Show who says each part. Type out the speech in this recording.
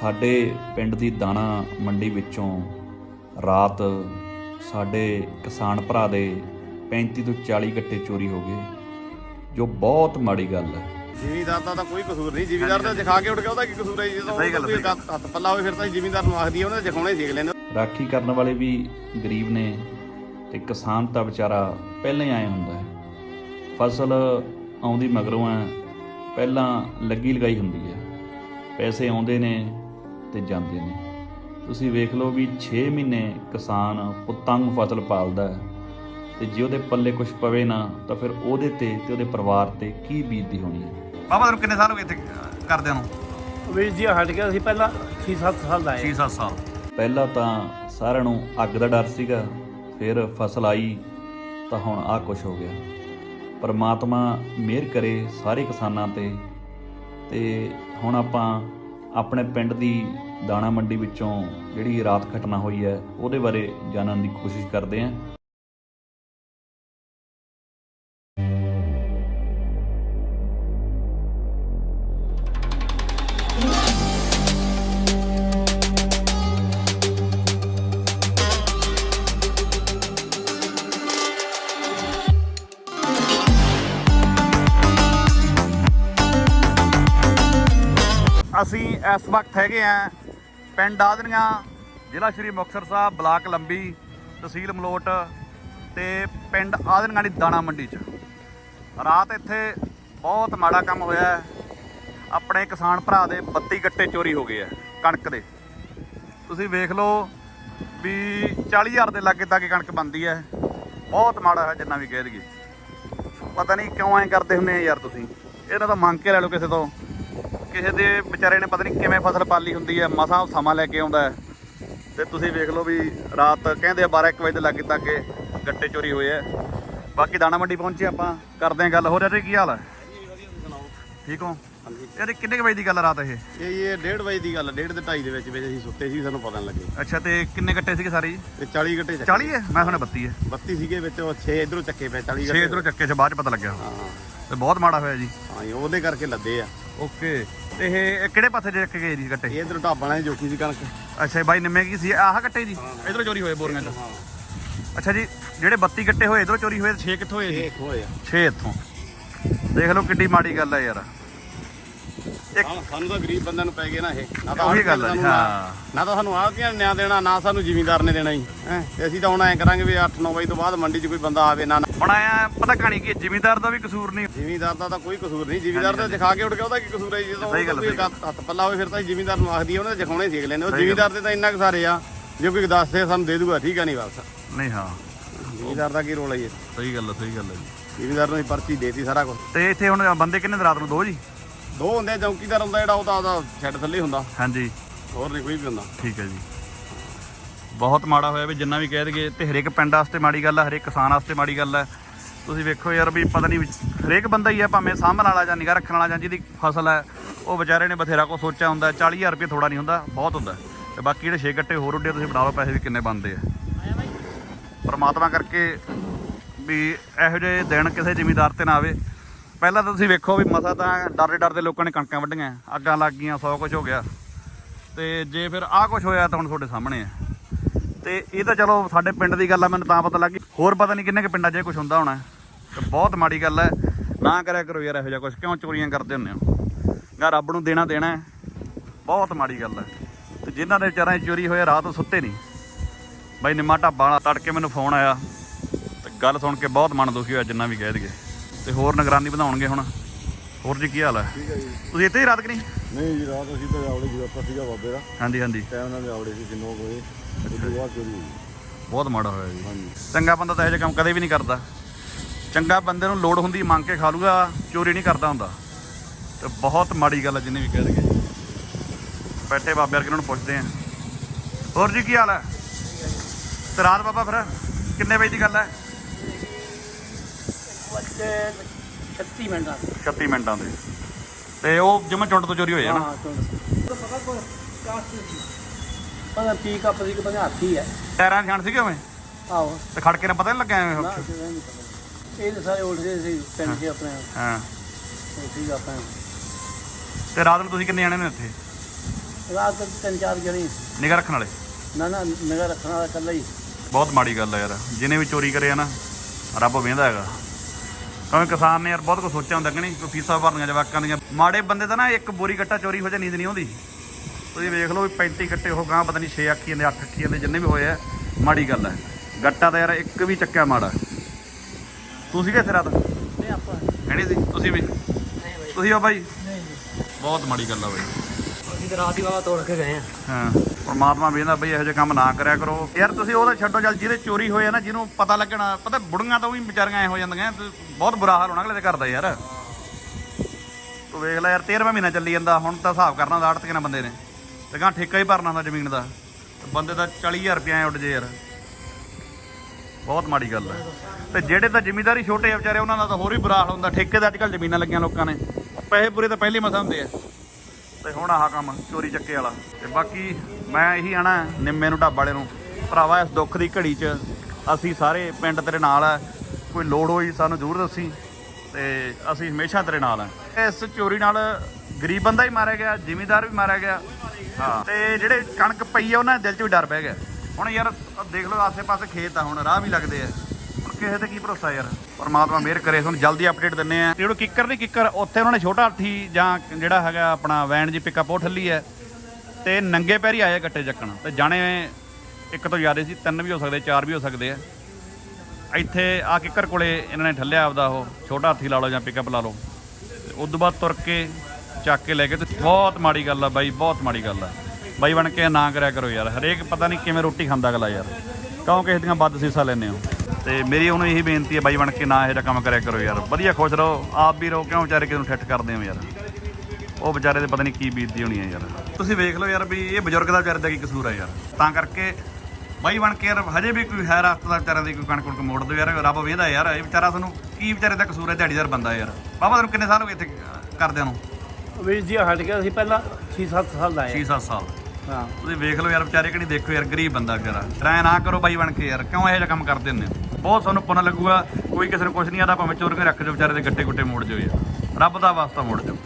Speaker 1: ਸਾਡੇ ਪਿੰਡ ਦੀ ਦਾਣਾ ਮੰਡੀ ਵਿੱਚੋਂ ਰਾਤ ਸਾਡੇ ਕਿਸਾਨ ਭਰਾ ਦੇ 35 ਤੋਂ 40 ਗੱਟੇ ਚੋਰੀ ਹੋ ਗਏ ਜੋ ਬਹੁਤ ਮਾੜੀ ਗੱਲ ਹੈ।
Speaker 2: ਜ਼ਿਮੀਦਾਰ ਦਾ ਤਾਂ ਕੋਈ ਕਸੂਰ ਨਹੀਂ ਜ਼ਿਮੀਦਾਰ ਤਾਂ ਦਿਖਾ ਕੇ ਉੱਠ ਗਿਆ ਉਹਦਾ ਕੀ ਕਸੂਰ ਹੈ ਜੀ? ਜਦੋਂ
Speaker 3: ਸਹੀ ਗੱਲ,
Speaker 2: ਕੋਈ ਹੱਥ ਪੱਲਾ ਹੋਵੇ ਫਿਰ ਤਾਂ ਜ਼ਿਮੀਦਾਰ ਨੂੰ ਆਖਦੀ ਹੈ ਉਹਨੇ ਦਿਖਾਉਣੇ ਸਿੱਖ ਲੈਂਦੇ
Speaker 1: ਰਾਖੀ ਕਰਨ ਵਾਲੇ ਵੀ ਗਰੀਬ ਨੇ ਤੇ ਕਿਸਾਨ ਤਾਂ ਵਿਚਾਰਾ ਪਹਿਲਾਂ ਹੀ ਆਇਆ ਹੁੰਦਾ ਹੈ। ਫਸਲ ਆਉਂਦੀ ਮਗਰੋਂ ਹੈ ਪਹਿਲਾਂ ਲੱਗੀ ਲਗਾਈ ਹੁੰਦੀ ਹੈ। ਪੈਸੇ ਆਉਂਦੇ ਨੇ ਤੇ ਜਾਂਦੇ ਨੇ। ਤੁਸੀਂ ਵੇਖ ਲਓ ਵੀ 6 ਮਹੀਨੇ ਕਿਸਾਨ ਪੁੱਤਾਂਗ ਫਸਲ ਪਾਲਦਾ ਹੈ ਤੇ ਜੇ ਉਹਦੇ ਪੱਲੇ ਕੁਝ ਪਵੇ ਨਾ ਤਾਂ ਫਿਰ ਉਹਦੇ ਤੇ ਤੇ ਉਹਦੇ ਪਰਿਵਾਰ ਤੇ ਕੀ ਬੀਤਦੀ ਹੋਣੀ ਹੈ?
Speaker 3: ਬਾਬਾ ਤੈਨੂੰ ਕਿੰਨੇ ਸਾਲ ਹੋ ਗਏ ਇੱਥੇ ਕਰਦਿਆਂ ਨੂੰ?
Speaker 4: ਵੀਰ ਜੀ ਹਟ ਗਿਆ ਸੀ ਪਹਿਲਾਂ 6-7 ਸਾਲ ਦਾ ਹੈ
Speaker 3: 6-7 ਸਾਲ।
Speaker 1: ਪਹਿਲਾਂ ਤਾਂ ਸਾਰਿਆਂ ਨੂੰ ਅੱਗ ਦਾ ਡਰ ਸੀਗਾ ਫਿਰ ਫਸਲ ਆਈ ਤਾਂ ਹੁਣ ਆਹ ਕੁਝ ਹੋ ਗਿਆ। ਪਰਮਾਤਮਾ ਮਿਹਰ ਕਰੇ ਸਾਰੇ ਕਿਸਾਨਾਂ ਤੇ। ਤੇ ਹੁਣ ਆਪਾਂ ਆਪਣੇ ਪਿੰਡ ਦੀ ਦਾਣਾ ਮੰਡੀ ਵਿੱਚੋਂ ਜਿਹੜੀ ਰਾਤ ਘਟਨਾ ਹੋਈ ਹੈ, ਉਹਦੇ ਬਾਰੇ ਜਾਣਨ ਦੀ ਕੋਸ਼ਿਸ਼ ਕਰਦੇ ਹਾਂ।
Speaker 3: ਅਸੀਂ ਇਸ ਵਕਤ ਹੈਗੇ ਆ ਪਿੰਡ ਆਦਨੀਆਂ ਜ਼ਿਲ੍ਹਾ ਸ਼੍ਰੀ ਮੁਕਤਸਰ ਸਾਹਿਬ, ਬਲਾਕ ਲੰਬੀ, ਤਹਿਸੀਲ ਮਲੋਟ ਤੇ ਪਿੰਡ ਆਦਨੀਆਂ ਦੀ ਦਾਣਾ ਮੰਡੀ 'ਚ। ਰਾਤ ਇੱਥੇ ਬਹੁਤ ਮਾੜਾ ਕੰਮ ਹੋਇਆ ਆਪਣੇ ਕਿਸਾਨ ਭਰਾ ਦੇ 32 ਗੱਟੇ ਚੋਰੀ ਹੋ ਗਏ ਆ, ਕਣਕ ਦੇ। ਤੁਸੀਂ ਵੇਖ ਲਓ ਵੀ 40000 ਦੇ ਲਾਗੇ ਤੱਕ ਕਣਕ ਬੰਦੀ ਹੈ। ਬਹੁਤ ਮਾੜਾ ਹੈ ਜਿੰਨਾ ਵੀ ਕਹਿ ਦਈਏ। ਪਤਾ ਨਹੀਂ ਕਿਉਂ ਐਂ ਕਰਦੇ ਹੁੰਦੇ ਯਾਰ ਤੁਸੀਂ। ਇਹਨਾਂ ਤਾਂ ਮੰਗ ਕੇ ਲੈ ਲਓ ਕਿਸੇ ਤੋਂ। ਕਿਸੇ ਦੇ ਵਿਚਾਰੇ ਨੇ ਪਤਾ ਨਹੀਂ ਕਿਵੇਂ ਫਸਲ ਪਾਲੀ ਹੁੰਦੀ ਹੈ ਮਸਾਂ ਸਮਾਂ ਲੈ ਕੇ ਆਉਂਦਾ ਹੈ। ਤੇ ਤੁਸੀਂ ਵੇਖ ਲਓ ਵੀ ਰਾਤ ਕਹਿੰਦੇ ਆ 12 1 ਵਜੇ ਦੇ ਲਾਗੇ ਤੱਕ ਗੱਟੇ ਚੋਰੀ ਹੋਏ ਆ। ਬਾਕੀ ਦਾਣਾ ਮੰਡੀ ਪਹੁੰਚੇ ਆਪਾਂ ਕਰਦੇ ਆਂ ਗੱਲ। ਹੋ ਰਿਹਾ ਤੇ ਕੀ ਹਾਲ ਹੈ ਠੀਕ ਹੋ? ਯਾਰ ਕਿੰਨੇ ਵਜੇ ਦੀ ਗੱਲ ਰਾਤ ਇਹ?
Speaker 2: ਇਹ ਇਹ 1:30 ਵਜੇ ਦੀ ਗੱਲ 1:30 ਤੇ 2:30 ਦੇ ਵਿੱਚ ਵਿੱਚ ਅਸੀਂ ਸੁੱਤੇ ਸੀ ਸਾਨੂੰ ਪਤਾ ਨਹੀਂ ਲੱਗੇ
Speaker 3: ਅੱਛਾ ਤੇ ਕਿੰਨੇ ਗੱਟੇ ਸੀਗੇ ਸਾਰੇ ਜੀ?
Speaker 2: ਤੇ 40 ਗੱਟੇ ਚੱਕੇ।
Speaker 3: 40 ਹੈ? ਮੈਂ ਸੁਣਿਆ 32 ਹੈ।
Speaker 2: 32 ਸੀਗੇ ਵਿੱਚ ਉਹ 6 ਇਧਰੋਂ ਚੱਕੇ ਪਏ 40
Speaker 3: 6
Speaker 2: ਗੱਟੇ।
Speaker 3: ਇਧਰੋਂ ਚੱਕੇ ਚ ਬਾਅਦ ਚ ਪਤਾ ਲੱਗਿਆ।
Speaker 2: ਹਾਂ।
Speaker 3: ਤੇ ਬਹੁਤ ਮਾੜਾ ਹੋਇਆ ਜੀ।
Speaker 2: ਹਾਂ ਉਹਦੇ ਕਰਕੇ ਲੱਦੇ ਆ।
Speaker 3: ਓਕੇ। ਤੇ ਇਹ ਇਹ ਕਿਹੜੇ ਪਾਸੇ ਜੇ ਚੱਕੇ ਗਏ ਜੀ ਗੱਟੇ?
Speaker 2: ਇਹ ਇਧਰੋਂ ਢਾਬਾਂ ਨਾਲ ਜੋਖੀ ਸੀ ਕਣਕ।
Speaker 3: ਅੱਛਾ ਬਾਈ ਨਿੰਮੇ ਕੀ ਸੀ? ਆਹ ਗੱਟੇ ਜੀ? ਇਧਰੋਂ ਚੋਰੀ ਹੋਏ ਬੋਰੀਆਂ ਚ। ਅੱਛਾ ਜੀ ਜਿਹੜੇ 32 ਗੱਟੇ ਹੋਏ ਇਧਰੋਂ ਚੋਰੀ ਹੋਏ? 6 ਕਿੱਥੋਂ ਹੋਏ ਜੀ
Speaker 2: ਇਹ ਹੋਏ ਆ।
Speaker 3: 6 ਇੱਥੋਂ। ਦੇਖ ਲਓ ਕਿੱਡੀ ਮਾੜੀ ਗੱਲ ਹੈ ਯਾਰ।
Speaker 2: ਹਾਂ, ਸਾਨੂੰ ਤਾਂ ਗਰੀਬ ਬੰਦਿਆਂ ਨੂੰ ਪੈ ਗਏ ਨਾ ਇਹ। ਨਾ
Speaker 3: ਉਹੀ
Speaker 2: ਆੜ੍ਹਤੀਆਂ
Speaker 3: ਗੱਲ ਆ ਜੀ,
Speaker 2: ਸਾਨੂੰ
Speaker 3: ਹਾਂ।
Speaker 2: ਨਾ ਤਾਂ ਸਾਨੂੰ ਆੜਤੀਆਂ ਨਿਆਂ ਦੇਣਾ ਨਾ ਸਾਨੂੰ ਜ਼ਿਮੀਂਦਾਰ ਨੇ ਦੇਣਾ ਹੀ ਹੈ। ਤੇ ਅਸੀਂ ਤਾਂ ਹੁਣ ਐਂ ਕਰਾਂਗੇ ਵੀ 8-9 ਵਜੇ ਤੋਂ ਬਾਅਦ ਮੰਡੀ 'ਚ ਕੋਈ ਬੰਦਾ ਆਵੇ ਨਾ
Speaker 3: ਹੁਣ ਆਇਆ ਪਤਾ ਕਹਾਣੀ ਕੀ ਜ਼ਿਮੀਦਾਰ ਦਾ ਵੀ ਕਸੂਰ ਨਹੀਂ।
Speaker 2: ਜ਼ਿਮੀਂਦਾਰ ਦਾ ਤਾਂ ਕੋਈ ਕਸੂਰ ਨਹੀਂ ਜ਼ਿਮੀਂਦਾਰ ਤਾਂ ਦਿਖਾ ਕੇ ਉੱਠ ਗਿਆ ਉਹਦਾ ਕੀ ਕਸੂਰ ਹੈ ਜੀ? ਜਦੋਂ
Speaker 3: ਸਹੀ ਗੱਲ,
Speaker 2: ਕੋਈ
Speaker 3: ਸਹੀ ਗੱਲ।
Speaker 2: ਹੱਥ ਹੱਥ ਪੱਲਾ ਹੋਵੇ ਫਿਰ ਤਾਂ ਜ਼ਿਮੀਂਦਾਰ ਨੂੰ ਆਖਦੀ ਹੈ ਉਹਨੇ ਦਿਖਾਉਣੇ ਸਿੱਖ ਲੈਂਦੇ ਉਹ
Speaker 3: ਸਹੀ ਗੱਲ।
Speaker 2: ਜ਼ਿਮੀਂਦਾਰ ਦੇ ਤਾਂ ਇੰਨਾ ਕੁ ਸਾਰੇ ਆ ਜੇ ਕੋਈ ਦੱਸਦੇ ਸਾਨੂੰ ਦੇ ਦੂਗਾ ਠੀਕ ਆ ਨਹੀਂ ਬਸ
Speaker 3: ਨਹੀਂ ਹਾਂ।
Speaker 2: ਜ਼ਿਮੀਂਦਾਰ ਦਾ ਕੀ ਰੋਲ ਹੈ ਜੀ?
Speaker 3: ਸਹੀ ਗੱਲ ਹੈ ਸਹੀ ਗੱਲ ਹੈ ਜੀ।
Speaker 2: ਜ਼ਿਮੀਂਦਾਰ ਨੂੰ ਹੀ ਪਰਚੀ ਦੇਤੀ ਸਾਰਾ ਕੁਝ
Speaker 3: ਤੇ ਇੱਥੇ ਹੁਣ ਬੰਦੇ ਕਿੰਨੇ ਰਾਤ ਨੂੰ ਦੋ ਜੀ?
Speaker 2: ਦੋ ਹੁੰਦੇ ਆ, ਚੌਕੀਦਾਰ ਹੁੰਦਾ ਜਿਹੜਾ ਉਹ ਤਾਂ ਉਹਦਾ ਛੱਡ ਥੱਲੇ ਹੁੰਦਾ।
Speaker 3: ਹਾਂਜੀ।
Speaker 2: ਹੋਰ ਨਹੀਂ ਕੋਈ ਵੀ ਹੁੰਦਾ।
Speaker 3: ਠੀਕ ਹੈ ਜੀ। ਬਹੁਤ ਮਾੜਾ ਹੋਇਆ ਵੀ ਜਿੰਨਾ ਵੀ ਕਹਿ ਦਈਏ ਤੇ ਹਰੇਕ ਪਿੰਡ ਵਾਸਤੇ ਮਾੜੀ ਗੱਲ ਹੈ ਹਰੇਕ ਕਿਸਾਨ ਵਾਸਤੇ ਮਾੜੀ ਗੱਲ ਹੈ ਤੁਸੀਂ ਵੇਖੋ ਯਾਰ ਵੀ ਪਤਾ ਨਹੀਂ ਵੀ ਹਰੇਕ ਬੰਦਾ ਹੀ ਹੈ ਭਾਵੇਂ ਸਾਂਭਣ ਵਾਲਾ ਜਾਂ ਨਿਗਾਹ ਰੱਖਣ ਵਾਲਾ ਜਾਂ ਜਿਹਦੀ ਫਸਲ ਹੈ ਉਹ ਵਿਚਾਰੇ ਨੇ ਬਥੇਰਾ ਕੋ ਸੋਚਿਆ ਹੁੰਦਾ 40000 ਰੁਪਏ ਥੋੜਾ ਨਹੀਂ ਹੁੰਦਾ ਬਹੁਤ ਹੁੰਦਾ। ਤੇ ਬਾਕੀ ਜਿਹੜੇ ਛੇ ਗੱਟੇ ਹੋਰ ਉੱਡੇ ਤੁਸੀਂ ਬਣਾ ਲਓ ਪੈਸੇ ਵੀ ਕਿੰਨੇ ਬਣਦੇ ਆ। ਪਰਮਾਤਮਾ ਕਰਕੇ ਵੀ ਇਹੋ ਜਿਹੇ ਦਿਨ ਕਿਸੇ ਜ਼ਿਮੀਂਦਾਰ ਤੇ ਨਾ ਆਵੇ। ਪਹਿਲਾਂ ਤਾਂ ਤੁਸੀਂ ਵੇਖੋ ਵੀ ਮਸਾ ਤਾਂ ਡਰਦੇ ਡਰਦੇ ਲੋਕਾਂ ਨੇ ਕਣਕਾਂ ਵੱਢੀਆਂ, ਅੱਗਾਂ ਲੱਗ ਗਈਆਂ, ਸੌ ਕੁਝ ਹੋ ਗਿਆ। ਤੇ ਜੇ ਫਿਰ ਆਹ ਕੁਝ ਹੋਇਆ ਤਾਂ ਹੁਣ ਤੁਹਾਡੇ ਸਾਹਮਣੇ ਆ। ਤੇ ਇਹ ਤਾਂ ਚਲੋ ਸਾਡੇ ਪਿੰਡ ਦੀ ਗੱਲ ਆ, ਮੈਨੂੰ ਤਾਂ ਪਤਾ ਲੱਗ ਗਈ। ਹੋਰ ਪਤਾ ਨਹੀਂ ਕਿੰਨੇ ਕੁ ਪਿੰਡਾਂ 'ਚ ਇਹ ਕੁਝ ਹੁੰਦਾ ਹੋਣਾ। ਤੇ ਬਹੁਤ ਮਾੜੀ ਗੱਲ ਹੈ ਨਾ ਕਰਿਆ ਕਰੋ ਯਾਰ ਇਹੋ ਜਿਹਾ ਕੁਝ ਕਿਉਂ ਚੋਰੀਆਂ ਕਰਦੇ ਹੁੰਦੇ ਹੋ? ਯਾਰ ਰੱਬ ਨੂੰ ਦੇਣਾ ਦੇਣਾ ਬਹੁਤ ਮਾੜੀ ਗੱਲ ਹੈ ਤੇ ਜਿਨ੍ਹਾਂ ਦੇ ਵਿਚਾਰਾਂ 'ਚ ਚੋਰੀ ਹੋਇਆ ਰਾਤ ਨੂੰ ਸੁੱਤੇ ਨਹੀਂ। ਬਾਈ ਨਿੰਮਾ ਢਾਬਾ ਵਾਲਾ ਤੜਕੇ ਮੈਨੂੰ ਫੋਨ ਆਇਆ। ਤੇ ਗੱਲ ਸੁਣ ਕੇ ਬਹੁਤ ਮਨ ਦੁਖੀ ਹੋਇਆ, ਜਿੰਨਾ ਵੀ ਕਹਿ ਦਈਏ। ਤੇ ਹੋਰ ਨਿਗਰਾਨੀ ਵਧਾਉਣਗੇ ਹੁਣ। ਹੋਰ ਜੀ ਕੀ ਹਾਲ ਹੈ
Speaker 5: ਠੀਕ ਹੈ ਜੀ।
Speaker 3: ਤੁਸੀਂ ਇੱਥੇ ਹੀ ਰਾਤ ਕਿ ਨਹੀਂ?
Speaker 5: ਨਹੀਂ ਜੀ ਰਾਤ ਅਸੀਂ ਤਾਂ ਆਵੜੇ ਜੀ ਆਪਾਂ ਸੀਗਾ ਬਾਬੇ ਦਾ।
Speaker 3: ਹਾਂਜੀ ਹਾਂਜੀ।
Speaker 5: ਟਾਈਮ ਨਾਲ ਆਵੜੇ ਸੀ ਉਸ ਤੋਂ ਬਾਅਦ ਚੋਰੀ ਹੋਈ।
Speaker 3: ਬਹੁਤ ਮਾੜਾ ਹੋਇਆ ਜੀ।
Speaker 5: ਹਾਂਜੀ।
Speaker 3: ਚੰਗਾ ਬੰਦਾ ਤਾਂ ਇਹੋ ਜਿਹੇ ਕੰਮ ਕਦੇ ਵੀ ਨਹੀਂ ਕਰਦਾ। ਚੰਗਾ ਬੰਦੇ ਨੂੰ ਲੋੜ ਹੁੰਦੀ ਮੰਗ ਕੇ ਖਾ ਲੂਗਾ ਚੋਰੀ ਨਹੀਂ ਕਰਦਾ ਹੁੰਦਾ। ਤੇ ਬਹੁਤ ਮਾੜੀ ਗੱਲ ਹੈ ਜਿੰਨੇ ਵੀ ਕਹਿ ਦਈਏ। ਬੈਠੇ ਬਾਬੇ ਵਰਗੇ ਨੂੰ ਪੁੱਛਦੇ ਆ। ਹੋਰ ਜੀ ਕੀ ਹਾਲ ਹੈ ਤੇ ਰਾਤ ਬਾਬਾ ਫਿਰ ਕਿੰਨੇ ਵਜੇ ਦੀ ਗੱਲ ਹੈ
Speaker 4: ਬੱਚੇ 36 ਮਿੰਟਾਂ
Speaker 3: 36 ਮਿੰਟਾਂ ਦੇ। ਤੇ ਉਹ ਜਿਵੇਂ ਚੁੰਡ ਤੋਂ ਚੋਰੀ ਹੋਇਆ ਨਾ?
Speaker 4: ਹਾਂ ਤੁਹਾਨੂੰ ਪਤਾ ਕੋਈ ਕਾਸਟ ਸੀ ਪਤਾ ਪੀ ਕੱਪ ਦੀ ਕਿ ਪਤਾ ਹਾਥੀ ਹੈ।
Speaker 3: ਟਾਇਰਾਂ ਛਾਣ ਸੀਗੇ ਉਵੇਂ?
Speaker 4: ਆਹੋ।
Speaker 3: ਤੇ ਖੜਕੇ ਨੇ ਪਤਾ ਨਹੀਂ ਲੱਗਿਆ ਐਵੇਂ
Speaker 4: ਨਾ
Speaker 3: ਉੱਥੇ?
Speaker 4: ਕਿਵੇਂ ਨਹੀਂ ਪਤਾ ਇਹ ਤਾਂ ਸਾਰੇ ਉਲਟੇ ਸੀ ਪਿੰਡ 'ਚ ਆਪਣੇ
Speaker 3: ਹਾਂ।
Speaker 4: ਠੀਕ ਆਪਣੇ
Speaker 3: ਤੇ ਰਾਤ ਨੂੰ ਤੁਸੀਂ ਕਿੰਨੇ ਜਾਣੇ ਨੇ ਇੱਥੇ
Speaker 4: ਰਾਤ ਤੱਕ ਤਿੰਨ ਚਾਰ ਜਣੇ।
Speaker 3: ਨਿਗਾਹ ਰੱਖਣ ਵਾਲੇ?
Speaker 4: ਨਾ ਨਾ ਨਿਗਾ ਰੱਖਣ ਵਾਲਾ ਇਕੱਲਾ ਹੀ।
Speaker 3: ਬਹੁਤ ਮਾੜੀ ਗੱਲ ਹੈ ਯਾਰ। ਜਿਹਨੇ ਵੀ ਚੋਰੀ ਕਰਿਆ ਨਾ ਰੱਬ ਵੇਂਦਾ ਹੈਗਾ। ਕਿਉਂਕਿ ਕਿਸਾਨ ਨੇ ਯਾਰ ਬਹੁਤ ਕੁਝ ਸੋਚਿਆ ਹੁੰਦਾ ਕਿ ਨਹੀਂ ਕੋਈ ਫੀਸਾਂ ਭਰਨੀਆਂ ਜਵਾਕਾਂ ਦੀਆਂ। ਮਾੜੇ ਬੰਦੇ ਦਾ ਨਾ ਇੱਕ ਬੋਰੀ ਗੱਟਾ ਚੋਰੀ ਹੋ ਜਾ ਨੀਂਦ ਨਹੀਂ ਆਉਂਦੀ। ਤੁਸੀਂ ਵੇਖ ਲਓ ਵੀ 35 ਗੱਟੇ ਹੋ ਗਾਂ ਪਤਾ ਨਹੀਂ 6 ਅੱਖੀਆਂ ਦੇ 8 ਅੱਖੀਆਂ ਦੇ ਜਿੰਨੇ ਵੀ ਹੋਏ ਆ ਮਾੜੀ ਗੱਲ ਹੈ ਗੱਟਾ ਤਾਂ ਯਾਰ ਇੱਕ ਵੀ ਚੱਕਿਆ ਮਾੜਾ। ਤੁਸੀਂ ਕਿੱਥੇ ਰਾਤ?
Speaker 4: ਨਹੀਂ ਆਪਾਂ।
Speaker 3: ਹੈਣੀ ਸੀ? ਤੁਸੀਂ ਵੀ?
Speaker 4: ਨਹੀਂ ਬਾਈ।
Speaker 3: ਤੁਸੀਂ ਆ ਬਾਈ?
Speaker 4: ਨਹੀਂ
Speaker 3: ਬਹੁਤ ਮਾੜੀ ਗੱਲ ਆ ਬਾਈ।
Speaker 4: ਅਸੀਂ ਰਾਤ ਹੀ ਬਾਬਾ ਤੋੜ ਕੇ ਗਏ ਆ।
Speaker 3: ਹਾਂ, ਪਰਮਾਤਮਾ ਵੇਂਦਾ ਬਈ ਇਹੋ ਜਿਹੇ ਕੰਮ ਨਾ ਕਰਿਆ ਕਰੋ। ਯਾਰ ਤੁਸੀਂ ਉਹਦਾ ਛੱਡੋ ਚੱਲ, ਜਿਹਦੇ ਚੋਰੀ ਹੋਏ ਆ ਨਾ, ਜਿਹਨੂੰ ਪਤਾ ਲੱਗਣਾ, ਪਤਾ ਬੁੜੀਆਂ ਤਾਂ ਵੀ ਵਿਚਾਰੀਆਂ ਐ ਹੋ ਜਾਂਦੀਆਂ, ਤੇ ਬਹੁਤ ਬੁਰਾ ਹਾਲ ਹੋਣਾ ਅਗਲੇ ਦੇ ਘਰ ਦਾ ਯਾਰ। ਤੂੰ ਵੇਖ ਲੈ ਯਾਰ 13ਵਾਂ ਮਹੀਨਾ ਚੱਲੀ ਜਾਂਦਾ, ਹੁਣ ਤਾਂ ਹਿਸਾਬ ਕਰਨਾ ਦਾ ਆੜਤ ਬੰਦੇ ਨੇ। ਤੇ ਗਾਂ ਠੇਕਾ ਹੀ ਭਰਨਾ ਹੁੰਦਾ ਜ਼ਮੀਨ ਦਾ। ਤੇ ਬੰਦੇ ਦਾ 40000 ਰੁਪਏ ਐ ਉੱਡ ਜੇ ਯਾਰ। ਬਹੁਤ ਮਾੜੀ ਗੱਲ ਹੈ ਤੇ ਜਿਹੜੇ ਤਾਂ ਜ਼ਿਮੀਂਦਾਰੀ ਛੋਟੇ ਆ ਵਿਚਾਰੇ, ਉਹਨਾਂ ਦਾ ਤਾਂ ਹੋਰ ਹੀ ਬੁਰਾ ਹਾਲ ਹੁੰਦਾ। ਠੇਕੇ ਦਾ ਅੱਜ ਕੱਲ੍ਹ ਜ਼ਮੀਨਾਂ ਲੱਗੀਆਂ ਲੋਕਾਂ ਨੇ। ਪੈਸੇ ਪੂਰੇ ਤਾਂ ਪਹਿਲੇ ਮਸਾਂ ਹੁੰਦੇ ਆ। ਤੇ ਹੁਣ ਆਹ ਕੰਮ ਚੋਰੀ ਚੱਕੇ ਵਾਲਾ। ਤੇ ਬਾਕੀ ਮੈਂ ਇਹੀ ਆਣਾ ਨਿੰਮੇ ਨੂੰ, ਢਾਬਾ ਵਾਲੇ ਨੂੰ। ਭਰਾਵਾ, ਇਸ ਦੁੱਖ ਦੀ ਘੜੀ 'ਚ ਅਸੀਂ ਸਾਰੇ ਪਿੰਡ ਤੇਰੇ ਨਾਲ ਆ। ਕੋਈ ਲੋੜ ਹੋਈ ਸਾਨੂੰ ਜ਼ਰੂਰ ਦੱਸੀ ਤੇ ਅਸੀਂ ਹਮੇਸ਼ਾ ਤੇਰੇ ਨਾਲ ਆ। ਇਸ ਚੋਰੀ ਨਾਲ ਗਰੀਬ ਬੰਦਾ ਹੀ ਮਾਰਿਆ ਗਿਆ, ਜ਼ਿਮੀਦਾਰ ਵੀ ਮਾਰਿਆ ਗਿਆ। ਹਾਂ, ਤੇ ਜਿਹੜੇ ਕਣਕ ਪਈ ਆ, ਉਹਨਾਂ ਦੇ ਦਿਲ 'ਚ ਵੀ ਡਰ ਪੈ ਗਿਆ। ਹੁਣ ਯਾਰ ਦੇਖ ਲਓ, ਆਸੇ-ਪਾਸੇ ਖੇਤ ਆ, ਹੁਣ ਰਾਹ ਵੀ ਲੱਗਦੇ ਆ। ਕਿਸੇ ਤੇ ਕੀ ਭਰੋਸਾ ਯਾਰ? ਪਰਮਾਤਮਾ ਮਿਹਰ ਕਰੇ, ਤੁਹਾਨੂੰ ਜਲਦੀ ਅਪਡੇਟ ਦਿੰਨੇ ਆ। ਜਿਹੜਾ ਕਿੱਕਰ ਨਹੀਂ ਕਿੱਕਰ ਉੱਥੇ ਉਹਨਾਂ ਨੇ ਛੋਟਾ ਹਾਥੀ ਜਾਂ ਜਿਹੜਾ ਹੈਗਾ ਆਪਣਾ ਵੈਨ ਜੀ ਪਿਕਅਪ ਉਹ ਠੱਲੀ ਹੈ। ਤੇ ਨੰਗੇ ਪੈਰੀ ਆਏ ਗੱਟੇ ਚੱਕਣ। ਤੇ ਜਾਣੇ ਇੱਕ ਤੋਂ ਜ਼ਿਆਦਾ ਸੀ, ਤਿੰਨ ਵੀ ਹੋ ਸਕਦੇ, ਚਾਰ ਵੀ ਹੋ ਸਕਦੇ ਆ। ਇੱਥੇ ਆ ਕਿੱਕਰ ਕੋਲੇ ਇਹਨਾਂ ਨੇ ਠੱਲਿਆ ਆਪਦਾ ਉਹ, ਛੋਟਾ ਹਾਥੀ ਲਾ ਲਓ ਜਾਂ ਪਿਕਅਪ ਲਾ ਲਓ। ਤੇ ਉਸ ਤੋਂ ਬਾਅਦ ਤੁਰ ਕੇ, ਚੱਕ ਕੇ ਲੈ ਕੇ ਤੇ ਬਹੁਤ ਮਾੜੀ ਗੱਲ ਆ ਬਾਈ, ਬਹੁਤ ਮਾੜੀ ਗੱਲ ਆ। ਬਾਈ ਬਣ ਕੇ ਨਾ ਕਰਿਆ ਕਰੋ ਯਾਰ। ਹਰੇਕ ਪਤਾ ਨਹੀਂ ਕਿਵੇਂ ਰੋਟੀ ਖਾਂਦਾ ਅਗਲਾ ਯਾਰ। ਕਿਉਂ ਕਿਸੇ ਦੀਆਂ ਵੱਧ ਸੀਸਾ ਲੈਂਦੇ ਹੋ? ਤੇ ਮੇਰੀ ਉਹਨੂੰ ਇਹੀ ਬੇਨਤੀ ਹੈ ਬਾਈ ਬਣ ਕੇ ਨਾ ਇਹੋ ਜਿਹਾ ਕੰਮ ਕਰਿਆ ਕਰੋ ਯਾਰ। ਵਧੀਆ ਖੁਸ਼ ਰਹੋ ਆਪ ਵੀ ਰਹੋ ਕਿਉਂ ਵਿਚਾਰੇ ਕਿਸੇ ਨੂੰ ਠੱਠ ਕਰਦੇ ਹੋ ਯਾਰ? ਉਹ ਵਿਚਾਰੇ ਦੇ ਪਤਾ ਨਹੀਂ ਕੀ ਬੀਤਦੀ ਹੋਣੀ ਹੈ ਯਾਰ। ਤੁਸੀਂ ਵੇਖ ਲਓ ਯਾਰ ਵੀ ਇਹ ਬਜ਼ੁਰਗ ਦਾ ਵਿਚਾਰੇ ਦਾ ਕੀ ਕਸੂਰ ਹੈ ਯਾਰ। ਤਾਂ ਕਰਕੇ ਬਾਈ ਬਣ ਕੇ ਯਾਰ ਹਜੇ ਵੀ ਕੋਈ ਹੈ ਰਸਤਾ ਦਾ ਵਿਚਾਰਿਆਂ ਦੀ ਕੋਈ ਕਣਕ ਕੁਣਕ ਮੋੜ ਦਿਓ ਯਾਰ ਰੱਬ ਵੇਂਦਾ ਯਾਰ ਇਹ ਵਿਚਾਰਾ ਤੁਹਾਨੂੰ ਕੀ ਵਿਚਾਰੇ ਦਾ ਕਸੂਰ ਹੈ ਦਿਹਾੜੀਦਾਰ ਬੰਦਾ ਯਾਰ। ਬਾਬਾ ਤੈਨੂੰ ਕਿੰਨੇ ਸਾਲ ਹੋ ਗਏ ਇੱਥੇ ਕਰਦਿਆਂ ਨੂੰ?
Speaker 4: ਵੀਰ ਜੀ ਹਟ ਗਿਆ ਅਸੀਂ ਪਹਿਲਾਂ 6-7 ਸਾਲ ਦਾ ਆਏ
Speaker 3: 6-7 ਸਾਲ।
Speaker 4: ਹਾਂ।
Speaker 3: ਤੁਸੀਂ ਵੇਖ ਲਓ ਯਾਰ, ਵਿਚਾਰੇ ਕਿਹੜੀ ਦੇਖੋ ਯਾਰ, ਗਰੀਬ ਬੰਦਾ ਵਿਚਾਰਾ। ਟਰਾਈ ਨਾ ਕਰੋ ਬਾਈ ਬਣ ਕੇ ਯਾਰ, ਕਿਉਂ ਇਹੋ ਜਿਹਾ ਕੰਮ ਕਰਦੇ ਹੁੰਦੇ ਹੋ? ਬਹੁਤ ਤੁਹਾਨੂੰ ਪੁੰਨ ਲੱਗੂਗਾ, ਕੋਈ ਕਿਸੇ ਨੂੰ ਕੁਝ ਨਹੀਂ, ਆਦਾ ਭਾਵੇਂ ਚੋਰ ਕੇ ਰੱਖ ਜਾਓ ਵਿਚਾਰੇ ਦੇ ਗੱਟੇ ਗੁੱਟੇ ਮੋੜ ਜਾਓ ਯਾਰ। ਰੱਬ ਦਾ ਵਾਸਤਾ ਮੋੜ ਜਾਓ।